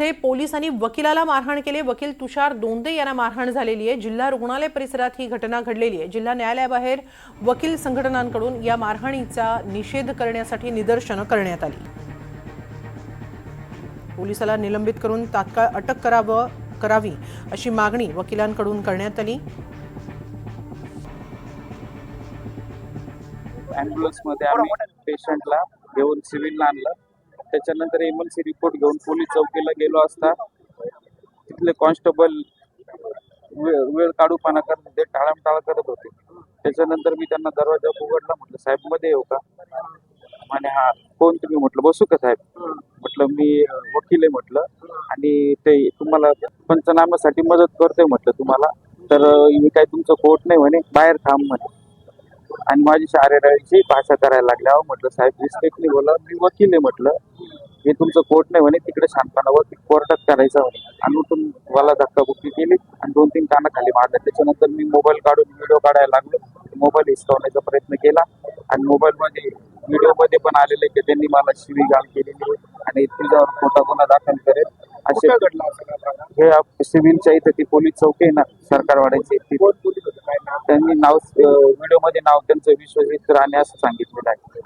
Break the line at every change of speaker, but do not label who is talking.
ते पोलिसांनी वकिलाला मारहाण केली. वकील तुषार दोंदे यांना मारहाण झालेली आहे. जिल्हा रुग्णालय परिसरात ही घटना घडलेली आहे. जिल्हा न्यायालयाबाहेर वकील संघटनांकडून या मारहाणीचा निषेध करण्यासाठी निदर्शनं करण्यात आली. पोलिसाला निलंबित करून तात्काळ अटक करावं करावी अशी मागणी वकिलांकडून करण्यात आली.
ॲम्ब्युलन्समध्ये आम्ही पेशंटला घेऊन सिव्हिलला आणलं. त्याच्यानंतर एमएलसी रिपोर्ट घेऊन पोलीस चौकीला गेलो असता तिथले कॉन्स्टेबल वेळ वेळ काढूपाना करत होते टाळमटाळ करत होते. त्याच्यानंतर मी त्यांना दरवाजा उघडला म्हटलं साहेबमध्ये येऊ का? म्हणे हा कोण तुम्ही? म्हटलं बसू का साहेब? म्हटलं मी वकील आहे म्हटलं आणि ते तुम्हाला पंचनाम्यासाठी मदत करतोय म्हटलं तुम्हाला. तर मी काय तुमचं कोर्ट नाही म्हणे बाहेर थांब म्हणे. आणि माझी शारीराची भाषा करायला लागल्या अहो म्हटलं साहेब रिस्पेक्टली बोला मी वकील आहे म्हटलं. हे तुमचं कोर्ट नाही म्हणे तिकडे शांतपणा वकील कोर्टात करायचं म्हणे. आणि उठून मला धक्काबुक्की केली आणि दोन तीन कानाखाली मारलं. त्याच्यानंतर मी मोबाईल काढून व्हिडिओ काढायला लागलो. मोबाईल हिसकावण्याचा प्रयत्न केला. आणि मोबाईल मध्ये व्हिडिओमध्ये पण आलेले की त्यांनी मला शिवीगाळ केलेली आहे आणि तुझ्यावर खोटा गुन्हा दाखल करेल. असे हे आप- सिव्हिलच्या इथं ती पोलीस चौकी आहे ना सरकारवाड्याची. त्यांनी नाव व्हिडिओमध्ये नाव त्यांचं विश्वजित राणे असं सांगितलेलं आहे.